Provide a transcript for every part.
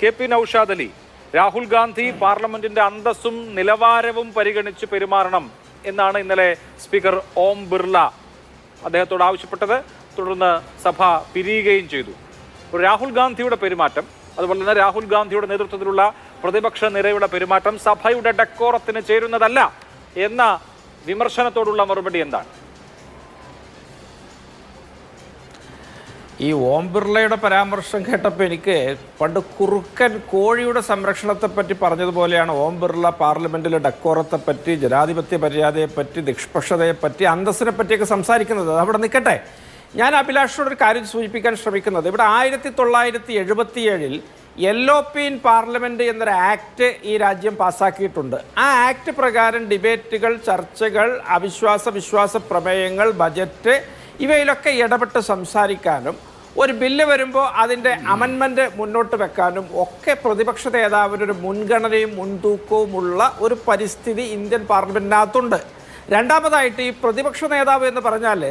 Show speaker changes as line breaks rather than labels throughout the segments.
K P Noushad Ali Rahul Gandhi പാർലമെന്റിന്റെ അന്തസ്സും നിലവാരവും പരിഗണിച്ച് പെരുമാറണം എന്നാണ് ഇന്നലെ സ്പീക്കർ ഓം ബിർള അദ്ദേഹത്തോട് ആവശ്യപ്പെട്ടത്. തുടർന്ന് സഭ പിരിയുകയും ചെയ്തു. രാഹുൽ ഗാന്ധിയുടെ പെരുമാറ്റം അതുപോലെ തന്നെ രാഹുൽ ഗാന്ധിയുടെ നേതൃത്വത്തിലുള്ള പ്രതിപക്ഷ നിരയുടെ പെരുമാറ്റം സഭയുടെ ഡെക്കോറത്തിന് ചേരുന്നതല്ല എന്ന വിമർശനത്തോടുള്ള മറുപടി എന്താണ്?
ഈ ഓം ബിർളയുടെ പരാമർശം കേട്ടപ്പോൾ എനിക്ക് പണ്ട് കുറുക്കൻ കോഴിയുടെ സംരക്ഷണത്തെപ്പറ്റി പറഞ്ഞതുപോലെയാണ് ഓം ബിർള പാർലമെന്റിലെ ഡക്കോറത്തെപ്പറ്റി ജനാധിപത്യ മര്യാദയെപ്പറ്റി നിഷ്പക്ഷതയെപ്പറ്റി അന്തസ്സിനെ പറ്റിയൊക്കെ സംസാരിക്കുന്നത്. അവിടെ നിൽക്കട്ടെ. ഞാൻ അഭിലാഷോട് ഒരു കാര്യം സൂചിപ്പിക്കാൻ ശ്രമിക്കുന്നത്. ഇവിടെ ആയിരത്തി തൊള്ളായിരത്തി എഴുപത്തിയേഴിൽ യെല്ലോപ്പീൻ പാർലമെന്റ് എന്നൊരു ആക്ട് ഈ രാജ്യം പാസ്സാക്കിയിട്ടുണ്ട്. ആ ആക്ട് പ്രകാരം ഡിബേറ്റുകൾ ചർച്ചകൾ അവിശ്വാസ വിശ്വാസ പ്രമേയങ്ങൾ ബജറ്റ് ഇവയിലൊക്കെ ഇടപെട്ട് സംസാരിക്കാനും ഒരു ബില്ല് വരുമ്പോൾ അതിന്റെ അമൻമെന്റ് മുന്നോട്ട് വെക്കാനും ഒക്കെ പ്രതിപക്ഷ നേതാവിനൊരു മുൻഗണനയും മുൻതൂക്കവുമുള്ള ഒരു പരിസ്ഥിതി ഇന്ത്യൻ പാർലമെന്റിനകത്തുണ്ട് രണ്ടാമതായിട്ട് ഈ പ്രതിപക്ഷ നേതാവ് എന്ന് പറഞ്ഞാൽ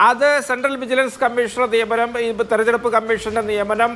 അത് സെൻട്രൽ വിജിലൻസ് കമ്മീഷണർ നിയമനം ഈ തെരഞ്ഞെടുപ്പ് കമ്മീഷന്റെ നിയമനം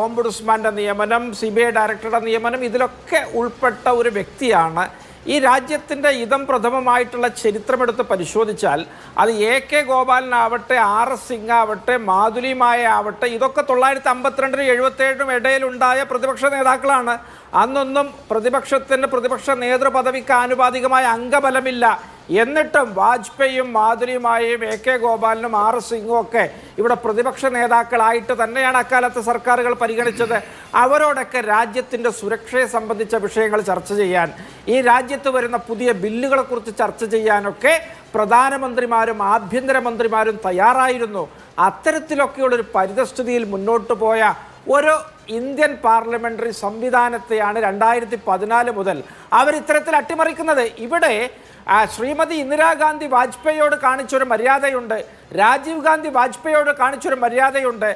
ഓംബുഡ്സ്മാന്റെ നിയമനം സി ബി ഐ ഡയറക്ടറുടെ നിയമനം ഇതിലൊക്കെ ഉൾപ്പെട്ട ഒരു വ്യക്തിയാണ് ഈ രാജ്യത്തിന്റെ ഇതം പ്രഥമമായിട്ടുള്ള ചരിത്രമെടുത്ത് പരിശോധിച്ചാൽ അത് എ കെ ഗോപാലനാവട്ടെ ആർ എസ് സിംഗ് ആവട്ടെ മാധുരിമായ ആവട്ടെ ഇതൊക്കെ തൊള്ളായിരത്തി അമ്പത്തിരണ്ടിനും എഴുപത്തേഴിനും ഇടയിലുണ്ടായ പ്രതിപക്ഷ നേതാക്കളാണ്. അന്നൊന്നും പ്രതിപക്ഷത്തിന് പ്രതിപക്ഷ നേതൃപദവിക്ക് ആനുപാതികമായ അംഗബലമില്ല. എന്നിട്ടും വാജ്പേയും മാധുരിയുമായും എ കെ ഗോപാലനും ആർ സിംഗും ഒക്കെ ഇവിടെ പ്രതിപക്ഷ നേതാക്കളായിട്ട് തന്നെയാണ് അക്കാലത്തെ സർക്കാരുകൾ പരിഗണിച്ചത്. അവരോടൊക്കെ രാജ്യത്തിന്റെ സുരക്ഷയെ സംബന്ധിച്ച വിഷയങ്ങൾ ചർച്ച ചെയ്യാൻ ഈ രാജ്യത്ത് വരുന്ന പുതിയ ബില്ലുകളെക്കുറിച്ച് ചർച്ച ചെയ്യാനൊക്കെ പ്രധാനമന്ത്രിമാരും ആഭ്യന്തരമന്ത്രിമാരും തയ്യാറായിരുന്നു. അത്തരത്തിലൊക്കെയുള്ളൊരു പരിതസ്ഥിതിയിൽ മുന്നോട്ട് പോയ ഒരു ഇന്ത്യൻ പാർലമെന്ററി സംവിധാനത്തെയാണ് രണ്ടായിരത്തി പതിനാല് മുതൽ അവർ ഇത്തരത്തിൽ അട്ടിമറിക്കുന്നത്. ഇവിടെ ശ്രീമതി ഇന്ദിരാഗാന്ധി വാജ്പേയിയോട് കാണിച്ചൊരു മര്യാദയുണ്ട്. രാജീവ് ഗാന്ധി വാജ്പേയിയോട് കാണിച്ചൊരു മര്യാദയുണ്ട്.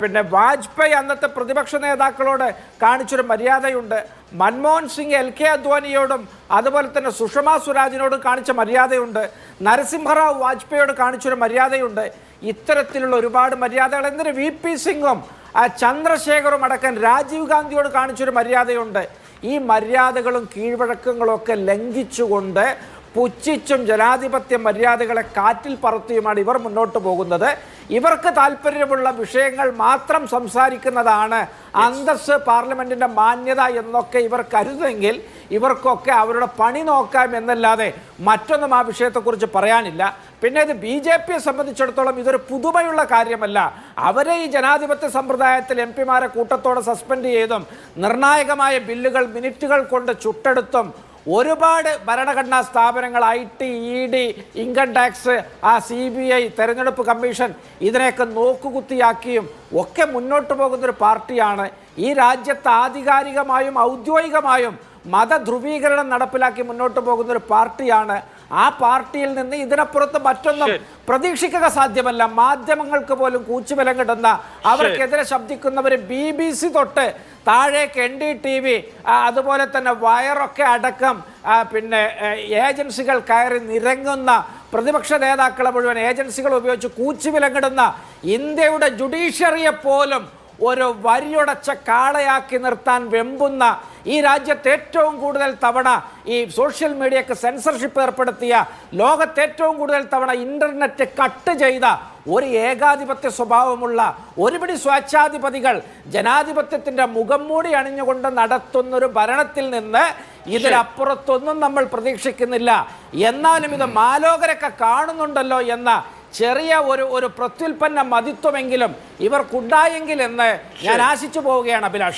പിന്നെ വാജ്പേയി അന്നത്തെ പ്രതിപക്ഷ നേതാക്കളോട് കാണിച്ചൊരു മര്യാദയുണ്ട്. മൻമോഹൻ സിംഗ് എൽ കെ അദ്വാനിയോടും അതുപോലെ തന്നെ സുഷമ സ്വരാജിനോടും കാണിച്ച മര്യാദയുണ്ട്. നരസിംഹറാവു വാജ്പേയിയോട് കാണിച്ചൊരു മര്യാദയുണ്ട്. ഇത്തരത്തിലുള്ള ഒരുപാട് മര്യാദകൾ. എന്തിന് വി പി സിംഗും ചന്ദ്രശേഖറും അടക്കം രാജീവ് ഗാന്ധിയോട് കാണിച്ചൊരു മര്യാദയുണ്ട്. ഈ മര്യാദകളും കീഴ്വഴക്കങ്ങളും ഒക്കെ ലംഘിച്ചുകൊണ്ട് പുച്ഛിച്ചും ജനാധിപത്യ മര്യാദകളെ കാറ്റിൽ പറത്തിയുമാണ് ഇവർ മുന്നോട്ട് പോകുന്നത്. ഇവർക്ക് താല്പര്യമുള്ള വിഷയങ്ങൾ മാത്രം സംസാരിക്കുന്നതാണ് അന്തസ് പാർലമെന്റിന്റെ മാന്യത എന്നൊക്കെ ഇവർ കരുതെങ്കിൽ ഇവർക്കൊക്കെ അവരുടെ പണി നോക്കാം എന്നല്ലാതെ മറ്റൊന്നും ആ വിഷയത്തെക്കുറിച്ച് പറയാനില്ല. പിന്നെ ഇത് ബി ജെ പിയെ സംബന്ധിച്ചിടത്തോളം ഇതൊരു പുതുമയുള്ള കാര്യമല്ല. അവരെ ഈ ജനാധിപത്യ സമ്പ്രദായത്തിൽ എം പിമാരെ കൂട്ടത്തോടെ സസ്പെൻഡ് ചെയ്തും നിർണായകമായ ബില്ലുകൾ മിനിറ്റുകൾ കൊണ്ട് ചുട്ടെടുത്തും ഒരുപാട് ഭരണഘടനാ സ്ഥാപനങ്ങൾ I T E D income tax ആ സി ബി ഐ തെരഞ്ഞെടുപ്പ് കമ്മീഷൻ ഇതിനെയൊക്കെ നോക്കുകുത്തിയാക്കിയും ഒക്കെ മുന്നോട്ട് പോകുന്നൊരു പാർട്ടിയാണ്. ഈ രാജ്യത്ത് ആധികാരികമായും ഔദ്യോഗികമായും മതധ്രുവീകരണം നടപ്പിലാക്കി മുന്നോട്ട് പോകുന്ന ഒരു പാർട്ടിയാണ്. ആ പാർട്ടിയിൽ നിന്ന് ഇതിനപ്പുറത്ത് മറ്റൊന്നും പ്രതീക്ഷിക്കുക സാധ്യമല്ല. മാധ്യമങ്ങൾക്ക് പോലും കൂച്ചുവിലം കിട്ടുന്ന അവർക്കെതിരെ ശബ്ദിക്കുന്നവർ ബി ബി സി തൊട്ട് താഴേക്ക് എൻ ഡി ടി വി അതുപോലെ തന്നെ വയറൊക്കെ അടക്കം പിന്നെ ഏജൻസികൾ കയറി നിരങ്ങുന്ന പ്രതിപക്ഷ നേതാക്കളെ മുഴുവൻ ഏജൻസികൾ ഉപയോഗിച്ച് കൂച്ചുവിലങ്ങിടുന്ന ഇന്ത്യയുടെ ജുഡീഷ്യറിയെ പോലും ഒരു വരിയുടച്ച കാളയാക്കി നിർത്താൻ വെമ്പുന്ന ഈ രാജ്യത്ത് ഏറ്റവും കൂടുതൽ തവണ ഈ സോഷ്യൽ മീഡിയക്ക് സെൻസർഷിപ്പ് ഏർപ്പെടുത്തിയ ലോകത്ത് ഏറ്റവും കൂടുതൽ തവണ ഇന്റർനെറ്റ് കട്ട് ചെയ്ത ഒരു ഏകാധിപത്യ സ്വഭാവമുള്ള ഒരുപിടി സ്വേച്ഛാധിപതികൾ ജനാധിപത്യത്തിന്റെ മുഖം മൂടി അണിഞ്ഞുകൊണ്ട് നടത്തുന്നൊരു ഭരണത്തിൽ നിന്ന് ഇതിലപ്പുറത്തൊന്നും നമ്മൾ പ്രതീക്ഷിക്കുന്നില്ല. എന്നാലും ഇത് മാലോകരൊക്കെ കാണുന്നുണ്ടല്ലോ എന്ന ചെറിയ ഒരു ഒരു പ്രത്യുൽപ്പന്ന മതിത്വമെങ്കിലും ഇവർക്കുണ്ടായെങ്കിൽ എന്ന് ഞാൻ ആശിച്ചു പോവുകയാണ് അഭിലാഷ്.